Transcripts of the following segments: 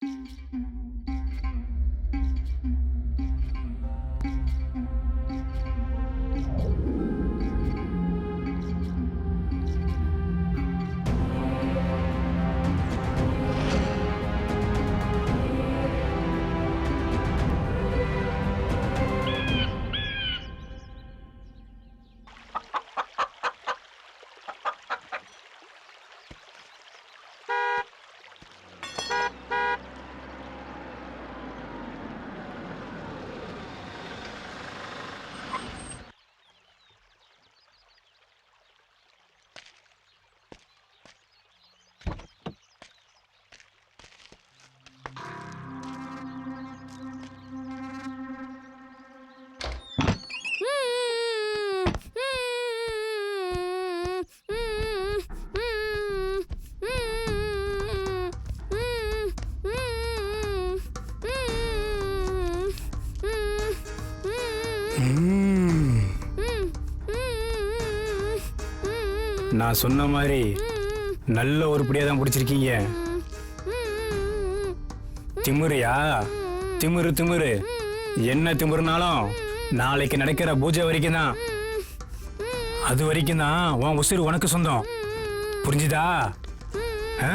thank you நான் சொன்ன மாதிரி நல்ல உருப்படியா தான் பிடிச்சிருக்கீங்க. திமிரியா? திமிரு திமிரு. என்ன திமிருனாலும் நாளைக்கு நடக்கிற பூஜை வரைக்கும் தான். அது வரைக்கும் தான் உன் உசுறு உனக்கு சொந்தம். புரிஞ்சுதா? ஆ?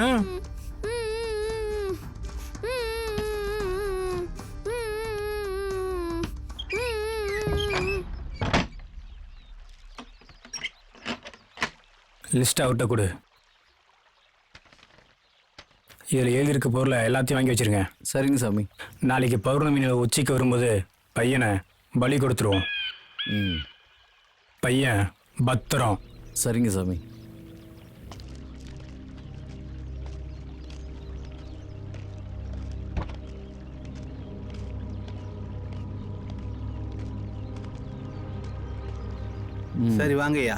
லிஸ்ட் அவர்கிட்ட கொடு. இதில் எழுதியிருக்க பொருளை எல்லாத்தையும் வாங்கி வச்சிருங்க. சரிங்க சாமி. நாளைக்கு பௌர்ணமி நிலவு உச்சிக்கு வரும்போது பையனை பலி கொடுத்துருவோம். ம். பையன் பத்திரம். சரிங்க சாமி. ம், சரி வாங்க ஐயா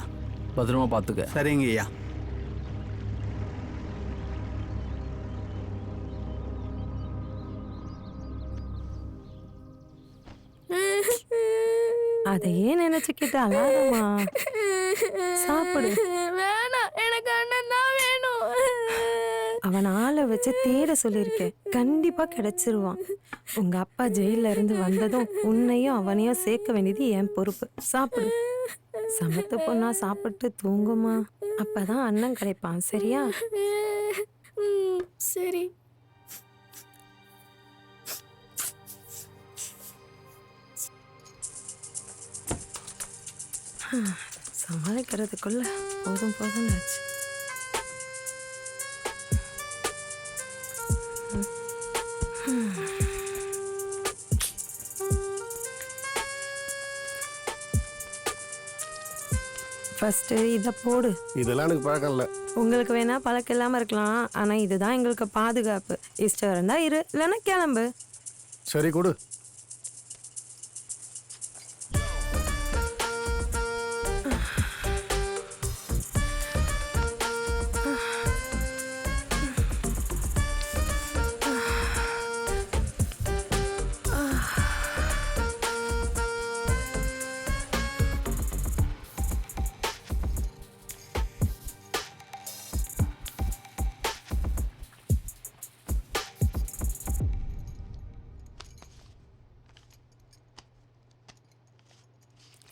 பத்திரமா பார்த்துக்க சரிங்க ஐயா. அதையே நினைச்சுக்கிட்டு அழாதம்மா. சாப்பிடு. வேணாம் எனக்கு அண்ணன் தான் வேணும். அவன் ஆளை வச்சு தேட சொல்லியிருக்கேன். கண்டிப்பா கிடைச்சிருவான். உங்க அப்பா ஜெயில இருந்து வந்ததும் உன்னையும் அவனையும் சேர்க்க வேண்டியது என் பொறுப்பு. சாப்பிடு. சமத்து பொண்ணா சாப்பிட்டு தூங்குமா? அப்பதான் அண்ணன் கிடைப்பான் சரியா? சரி. சமாளிக்கிறதுக்குள்ள போதும் போதும் ஆச்சு. ஃபர்ஸ்ட் இதை போடு. இதெல்லாம் எனக்கு பழக்கம் இல்லை. உங்களுக்கு வேணா பழக்கம் இல்லாம இருக்கலாம். ஆனா இதுதான் எங்களுக்கு பாதுகாப்பு. இஷ்டம் இருந்தா இரு இல்லைன்னா கிளம்பு. சரி கொடு.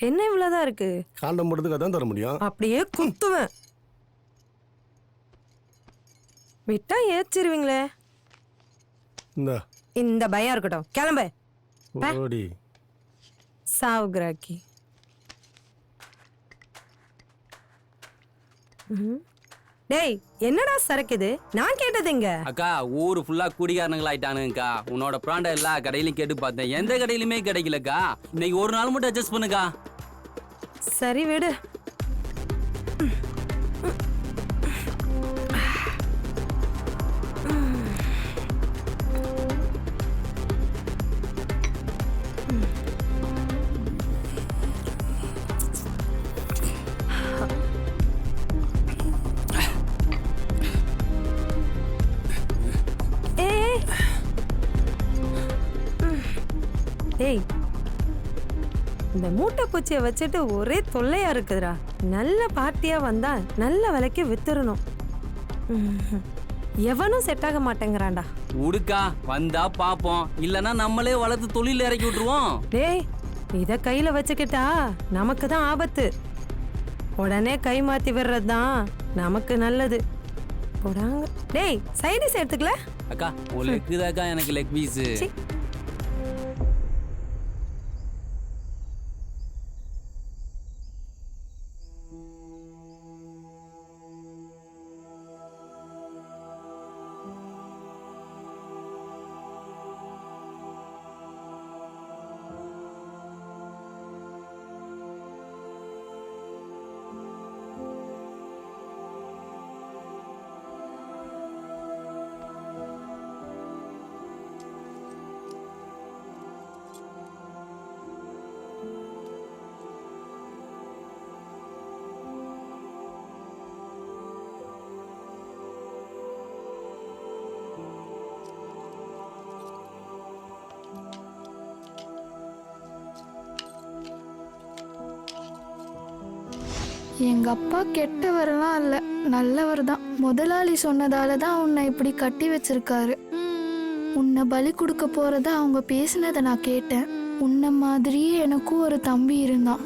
என்ன இவ்வளவுதான் இருக்கு? காண்டம் போடுறதுக்கு அதான் தர முடியும். அப்படியே குத்துவேன். விட்டா ஏச்சிருவீங்களே. இந்த. இந்த பயம் இருக்கட்டும். கிளம்பு. ஓடி. சாவு கிராக்கி. டேய் என்னடா சரக்கு இது? நான் கேட்டதுங்க அக்கா ஊரு ஃபுல்லா குடிகாரனுங்களாயிட்டானுங்கக்கா உன்னோட பிராண்ட எல்லா கடையிலயும் கேட்டு பார்த்தேன். எந்த கடையிலுமே கிடைக்கலக்கா. இன்னைக்கு ஒரு நாள் மட்டும் அட்ஜஸ்ட் பண்ணுக்கா. சரி விடு ஏய். இந்த மூட்டை பூச்சியை வச்சுட்டு ஒரே தொல்லையா இருக்குதுடா. நல்ல பார்ட்டியா வந்தா நல்ல விலைக்கு வித்துறணும். எவனும் செட் ஆக மாட்டேங்கிறான்டா. உடுக்கா வந்தா பாப்போம். இல்லனா நம்மளே வளர்த்து தொழில் இறக்கி விட்டுருவோம். டேய் இத கையில வச்சுக்கிட்டா நமக்கு தான் ஆபத்து. உடனே கை மாத்தி விடுறது தான் நமக்கு நல்லது. போடாங்க. டேய் சைடிஸ் எடுத்துக்கல? அக்கா உங்களுக்கு இருக்குதாக்கா எனக்கு லெக் பீஸ். எங்க அப்பா கெட்டவரெல்லாம் இல்ல நல்லவர் தான் முதலாளி சொன்னதால தான் உன்னை இப்படி கட்டி வச்சிருக்காரு. உன்னை பலி கொடுக்க போறத அவங்க பேசினதை நான் கேட்டேன். உன்னை மாதிரியே எனக்கும் ஒரு தம்பி இருந்தான்.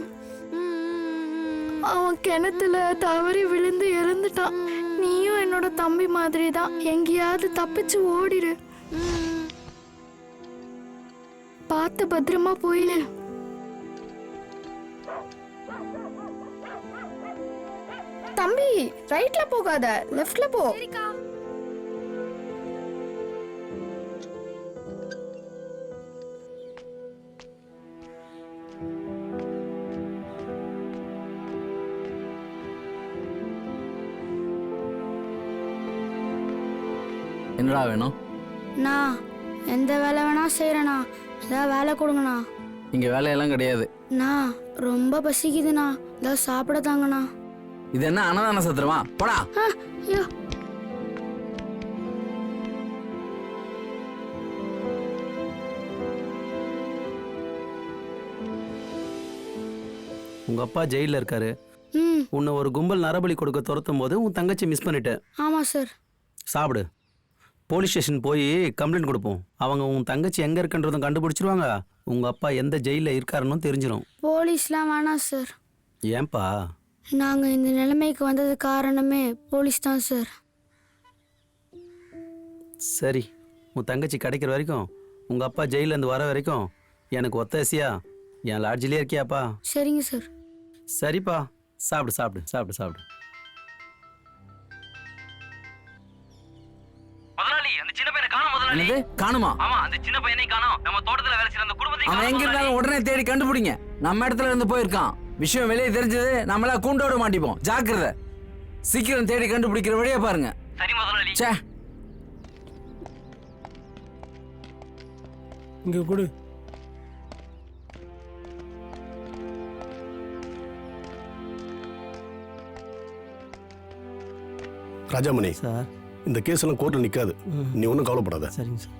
அவன் கிணத்துல தவறி விழுந்து இறந்துட்டான். நீயும் என்னோட தம்பி மாதிரி தான் எங்கேயாவது தப்பிச்சு ஓடிடு பார்த்து பத்திரமா போயிடு தம்பி ரைட்ல போகாத லெஃப்ட்ல போ. என்னடா வேணும்? நான் எந்த வேலை வேணா செய்யறேண்ணா ஏதாவது வேலை கொடுங்கண்ணா. இங்கே வேலையெல்லாம் கிடையாது. நான் ரொம்ப பசிக்குதுண்ணா. ஏதாவது சாப்பிட தாங்கண்ணா. இது என்ன அன்னதான சத்திரமா? போடா. உங்க அப்பா ஜெயில இருக்காரு. ம். உன்னை ஒரு கும்பல் நரபலி கொடுக்க துரத்தும் போது உன் தங்கச்சி மிஸ் பண்ணிட்ட. ஆமா சார். சாப்பிடு. போலீஸ் ஸ்டேஷன் போய் கம்ப்ளைண்ட் கொடுப்போம். அவங்க உன் தங்கச்சி எங்க இருக்குன்றதும் கண்டுபிடிச்சிருவாங்க. உங்க அப்பா எந்த ஜெயில இருக்காருன்னு தெரிஞ்சிடும் போலீஸ்லாம் வேணாம் சார். ஏன்பா? நாங்கள் இந்த நிலைமைக்கு வந்தது காரணமே போலீஸ் தான் சார். சரி உன் தங்கச்சி கிடைக்கிற வரைக்கும் உங்க அப்பா ஜெயில இருந்து வர வரைக்கும் எனக்கு ஒத்தாசியா? என் லாட்ஜிலே இருக்கியாப்பா? சரிங்க சார். சரிப்பா. சாப்பிடு சாப்பிடு சாப்பிடு சாப்பிடு. என்னது? காணுமா? ஆமா அந்த சின்ன பையனை காணோம். நம்ம தோட்டத்துல வேலை செய்யற அந்த குடும்பத்தையும் அவன் எங்க இருந்தாலும் உடனே தேடி கண்டுபிடிங்க. நம்ம இடத்துல இருந்து போயிருக்கான். விஷயம் வெளியே தெரிஞ்சது நம்மள கூண்டோட மாட்டிப்போம். ஜாக்கிரதை. சீக்கிரம் தேடி கண்டுபிடிக்கிற வழியை பாருங்க. சரி முதலாளி ச்சே. இங்க கொடு. ராஜாமணி சார். இந்த கேஸ் எல்லாம் கோர்ட்ல நிக்காது. நீ ஒன்றும் கவலைப்படாத. சரிங்க சார்.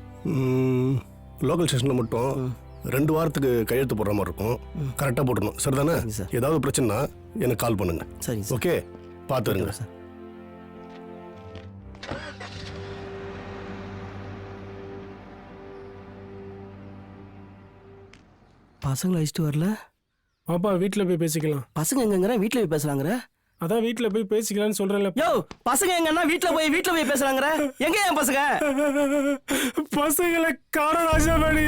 லோக்கல் ஸ்டேஷனில் மட்டும் ரெண்டு வாரத்துக்கு கையெழுத்து போடுற மாதிரி இருக்கும். கரெக்டாக போட்டுடணும். சரிதானே சார். ஏதாவது பிரச்சனைனா எனக்கு கால் பண்ணுங்க. சரிங்க சார். ஓகே? பார்த்து இருங்க. சார். பசங்களை அழைச்சிட்டு வரல? பாப்பா வீட்ல போய் பேசிக்கலாம். பசங்க எங்கங்கிற? வீட்டில் போய் பேசுறாங்கிற அதான் வீட்ல போய் பேசிக்கலாம்னு சொல்றேன்ல. யோ பசங்க எங்கன்னா வீட்டில் போய் வீட்டில் போய் பேசுறாங்கிற எங்க என் பசங்க? பசங்களை காண ராஜாமணி.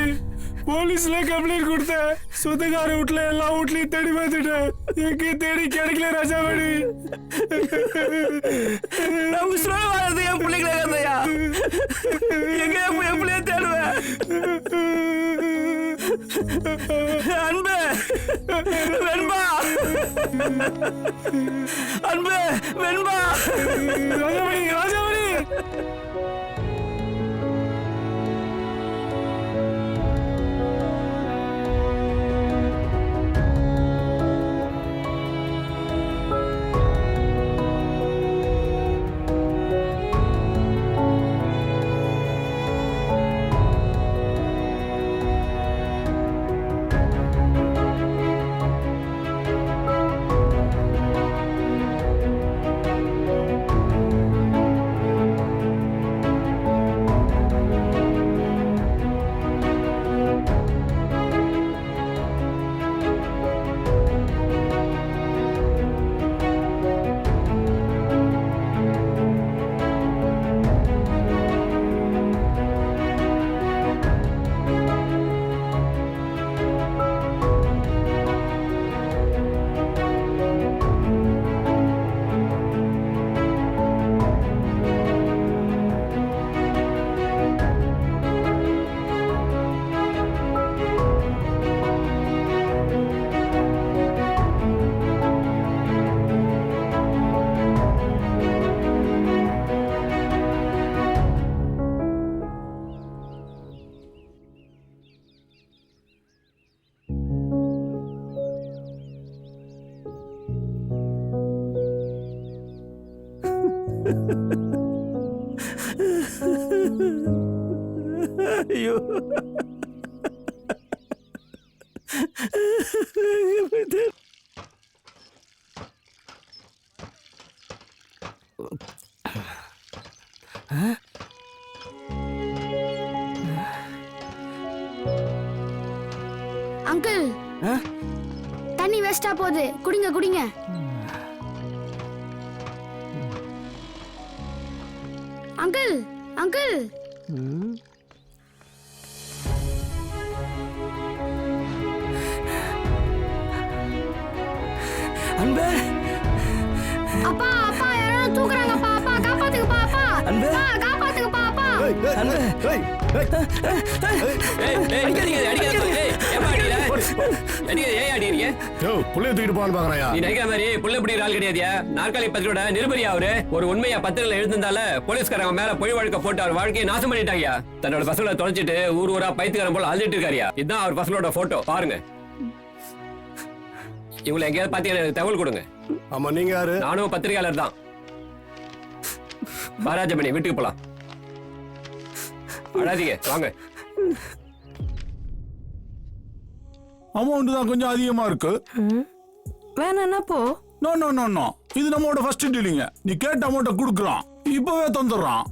போலீஸ்ல கம்ப்ளைண்ட் கொடுத்தேன். சொந்தக்கார வீட்ல எல்லா வீட்லயும் தேடி பார்த்துட்டேன். எங்க தேடி கிடைக்கல ராஜாமணி. நான் உசுரோட வாழ்றது என் பிள்ளைங்களே கதையா எங்க என் பிள்ளைய தேடுவேன்? அன்பு வெண்பா. அன்பு வெண்பா. ராஜாமணி ராஜாமணி. அங்கிள். தண்ணி வேஸ்டா போகுது. குடிங்க குடிங்க. Uncle uncle. புள்ளைய தூக்கிட்டு போகான்னு பாக்குறாயா? நீ நினைக்கிற மாதிரி புள்ள பிடிக்கிற ஆள் கிடையாதியா? நாற்காலி பத்திரியோட நிருபரியா அவரு? ஒரு உண்மையா பத்திரிகையில எழுந்திருந்தால போலீஸ்காரங்க மேல பொய் வழக்க போட்டு அவர் வாழ்க்கையை நாசம் பண்ணிட்டாங்கயா? தன்னோட பசங்களை தொலைச்சிட்டு ஊர் ஊரா பைத்துக்காரன் போல அழுதுட்டு இருக்காருயா? இதுதான் அவர் பசங்களோட போட்டோ பாருங்க. இவங்களை எங்கேயாவது பாத்தீங்கன்னா எனக்கு தகவல் கொடுங்க. ஆமா நீங்க யாரு? நானும் பத்திரிகையாளர் தான். மகாராஜமணி வீட்டுக்கு போலாம். அழாதீங்க வாங்க. அமௌண்ட் தான் கொஞ்சம் அதிகமா இருக்கு. வேணான்னா போ. நோ நோ நோ நோ இது நம்மளோட ஃபர்ஸ்ட் டீலிங்க நீ கேட்ட அமௌண்ட்டை கொடுக்குறான். இப்பவே தந்துடுறான்.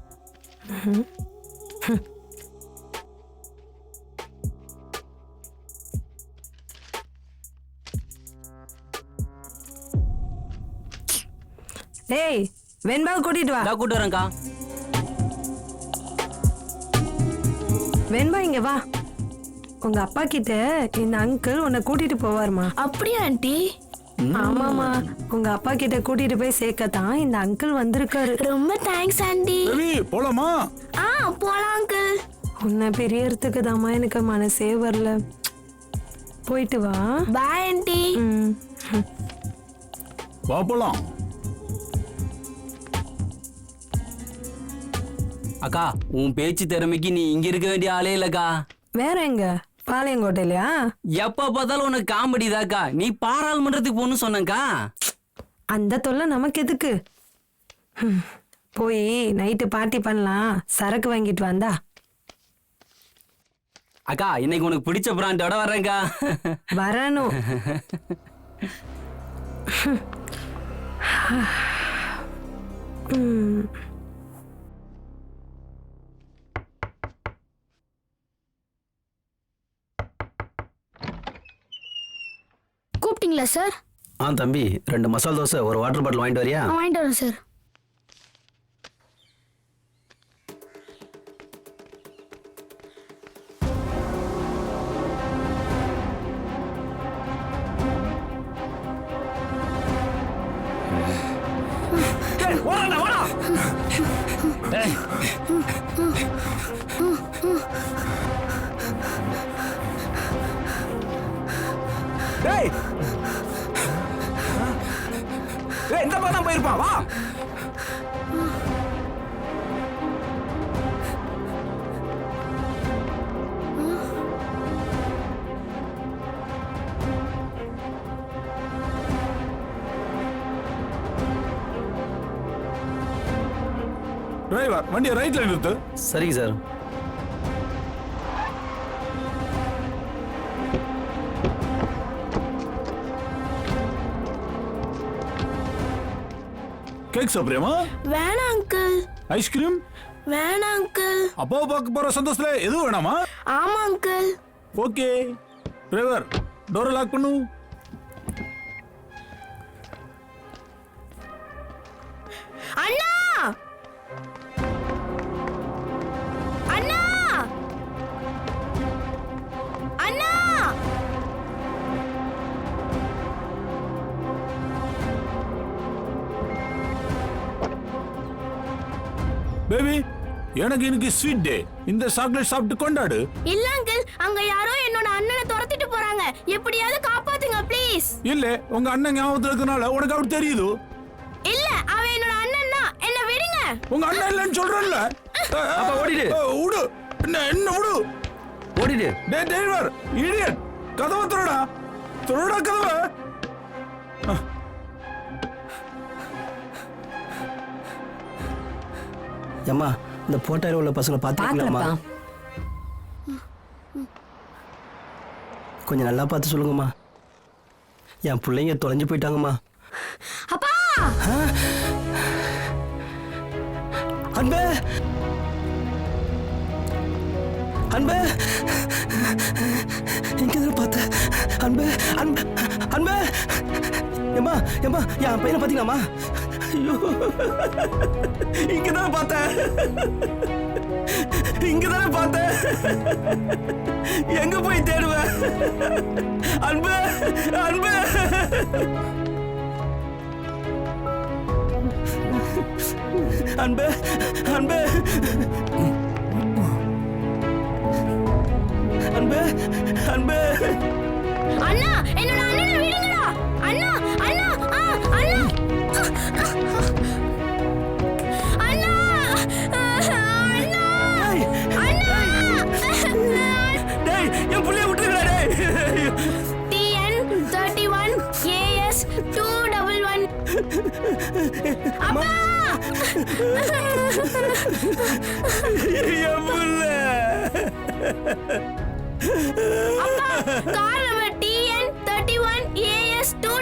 டேய் வெண்பாவை கூட்டிட்டு வா. கூட்டு வரேன்க்கா. வெண்பா இங்க வா. உங்க அப்பா கிட்ட இந்த அங்கிள் உன்னை கூட்டிட்டு போவாருமா. அப்படியா ஆண்டி? ஆமாமா உங்க அப்பா கிட்ட கூட்டிட்டு போய் சேர்க்கத்தான் இந்த அங்கிள் வந்திருக்காரு. ரொம்ப தேங்க்ஸ் ஆண்டி. ரவி போலாமா? ஆ போலாம் அங்கிள் உன்னை பெரியறதுக்கு தாம்மா எனக்கு மனசே வரல. போயிட்டு வா. Bye aunty. ம். வா போலாம். அக்கா உன் பேச்சு திறமைக்கு நீ இங்க இருக்க வேண்டிய ஆளே இல்லக்கா. வேற எங்க? பாளையங்கோட்டையிலயா? எப்ப பார்த்தாலும் உனக்கு காமெடி தாக்கா. நீ பாராளுமன்றத்துக்கு போகணும்னு சொன்னக்கா அந்த தொல்லை நமக்கு எதுக்கு? ஹம். போய் நைட்டு பார்ட்டி பண்ணலாம். சரக்கு வாங்கிட்டு வந்தா. அக்கா இன்னைக்கு உனக்கு பிடிச்ச பிராண்டோட வர்றேன்க்கா. வரணும். ம். கூப்பிட்டீங்களா சார் ஆ தம்பி ரெண்டு மசால் தோசை ஒரு வாட்டர் பாட்டில் வாங்கிட்டு வரியா? வாங்கிட்டு வரேன் சார் டிரைவர் வண்டியை ரைட்ல நிறுத்து. சரிங்க சார். கேக் சாப்பிடுறியாமா வேணாம் அங்கிள் ஐஸ்கிரீம் வேணாம் அங்கிள் அப்பாவை பார்க்க போற சந்தோஷத்துல எதுவும் வேணாமா? ஆமா அங்கிள் ஓகே டிரைவர் டோரை லாக் பண்ணு. பேபி எனக்கு இன்னைக்கு ஸ்வீட் டே இந்த சாக்லேட் சாப்பிட்டு கொண்டாடு. இல்ல அங்கிள் அங்க யாரோ என்னோட அண்ணனை துரத்திட்டு போறாங்க. எப்படியாவது காப்பாத்துங்க ப்ளீஸ் இல்ல உங்க அண்ணன் ஞாபகத்துல இருக்கனால உனக்கு அப்படி தெரியுது. இல்ல அவன் என்னோட அண்ணன் தான். என்ன விடுங்க. உங்க அண்ணன் இல்லைன்னு சொல்றேன்ல அப்பா, ஓடிடு. விடு என்ன என்ன விடு ஓடிடு. டே டிரைவர் இடியட் கதவை திறடா. திறடா கதவை. ஏம்மா இந்த போட்டாயில் உள்ள பசங்களை பார்த்துக்கலாமா கொஞ்சம் நல்லா பார்த்து சொல்லுங்கம்மா. என் பிள்ளைங்க தொலைஞ்சு போயிட்டாங்கம்மா. அப்பா! அன்பே! அன்பே! இங்க தான் பார்த்தேன் அன்பே அன்பே அன்பே! ஏம்மா ஏம்மா என் பையனை பார்த்தீங்களாம்மா ஐயோ இங்கதானே பார்த்தேன். இங்கதானே பார்த்தேன். எங்க போய் தேடுவேன்? அன்பு அன்பு. அன்பு அன்பு. அன்பு அன்பு. அண்ணா என்னோட அண்ணனை விடுங்கடா. அண்ணா அண்ணா. அப்பா என் புள்ள car number TN thirty one AS two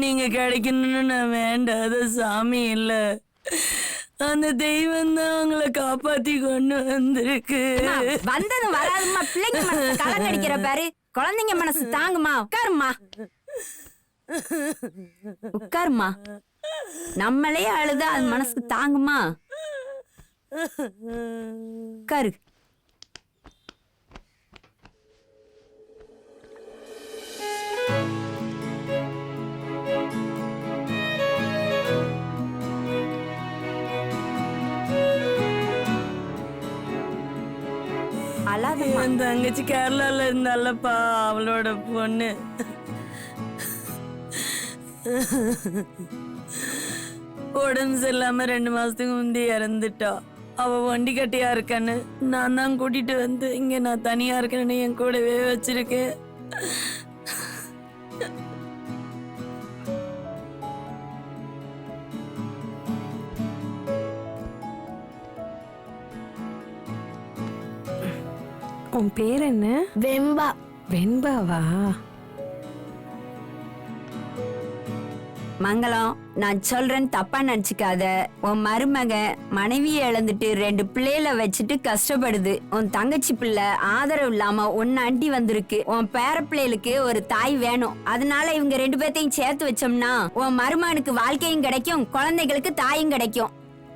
நீங்க கிடைக்கணும்னு நான் வேண்டாத சாமி இல்ல. அந்த தெய்வம் தான் உங்களை காப்பாத்தி கொண்டு வந்திருக்கு. வந்தது வராதுமா பிள்ளைங்க மனசு கலங்கடிக்கிற பாரு. குழந்தைங்க மனசு தாங்குமா உட்காருமா உட்காருமா நம்மளே அழுதா அது மனசுக்கு தாங்குமா? உட்காரு. அழாதம்மா என் தங்கச்சி கேரளால இருந்தாலப்பா அவளோட பொண்ணு. உடம்பு சரியில்லாம ரெண்டு மாசத்துக்கு முந்தி இறந்துட்டா. அவ வண்டி கட்டியா இருக்கான்னு நான் தான் கூட்டிட்டு வந்து இங்க நான் தனியா இருக்கேன்னு என் கூடவே வச்சிருக்கேன். உன் பேர் என்ன? வெம்பா. வெண்பாவா? மங்களம் நான் சொல்றேன் தப்பா நினைச்சுக்காத. உன் மருமக மனைவியை இழந்துட்டு ரெண்டு பிள்ளைகளை வச்சுட்டு கஷ்டப்படுது. உன் தங்கச்சி பிள்ளை ஆதரவு இல்லாம உன்னை அண்டி வந்திருக்கு. உன் பேர பிள்ளைகளுக்கு ஒரு தாய் வேணும். அதனால இவங்க ரெண்டு பேர்த்தையும் சேர்த்து வச்சோம்னா உன் மருமகனுக்கு வாழ்க்கையும் கிடைக்கும் குழந்தைகளுக்கு தாயும் கிடைக்கும்.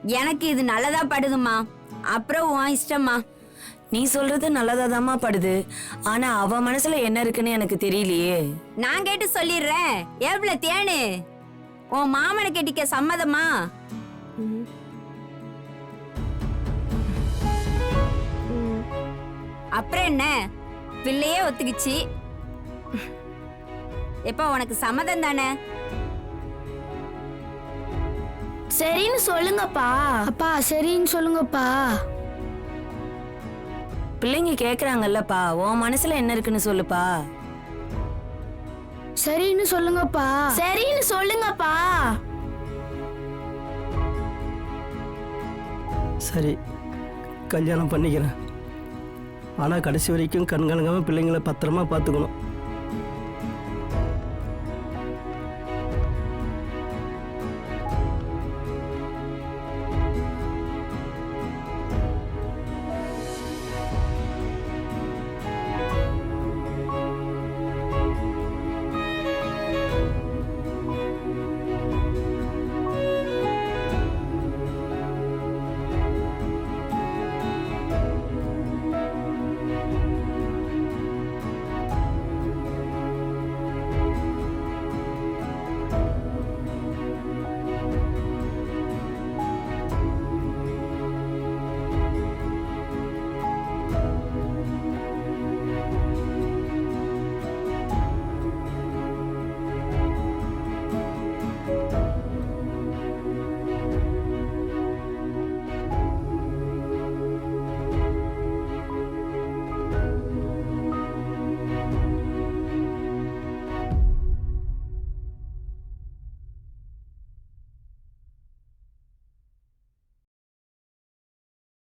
எனக்கு இது நல்லதா படுதுமா அப்புறம் உன் இஷ்டம்மா. நீ சொல்றது நல்லதாதாம்மா படுது. ஆனா அவ மனசுல என்ன இருக்குன்னு எனக்கு தெரியலையே. நான் கேட்டு சொல்லிடுறேன். எவ்வளவு தேனு? உன் மாமனை கட்டிக்க சம்மதமா? அப்புறம் என்ன? பிள்ளையே ஒத்துக்குச்சு. எப்ப உனக்கு சம்மதம் தானே? சரின்னு சொல்லுங்கப்பா. அப்பா சரின்னு சொல்லுங்கப்பா. பிள்ளைங்க கேக்குறாங்கல்லப்பா உன் மனசுல என்ன இருக்குன்னு சொல்லுப்பா. சரின்னு சொல்லுங்கப்பா. சரின்னு சொல்லுங்கப்பா. சரி கல்யாணம் பண்ணிக்கிறேன். ஆனால் கடைசி வரைக்கும் கண்கலங்காமல் பிள்ளைங்களை பத்திரமா பார்த்துக்கணும்.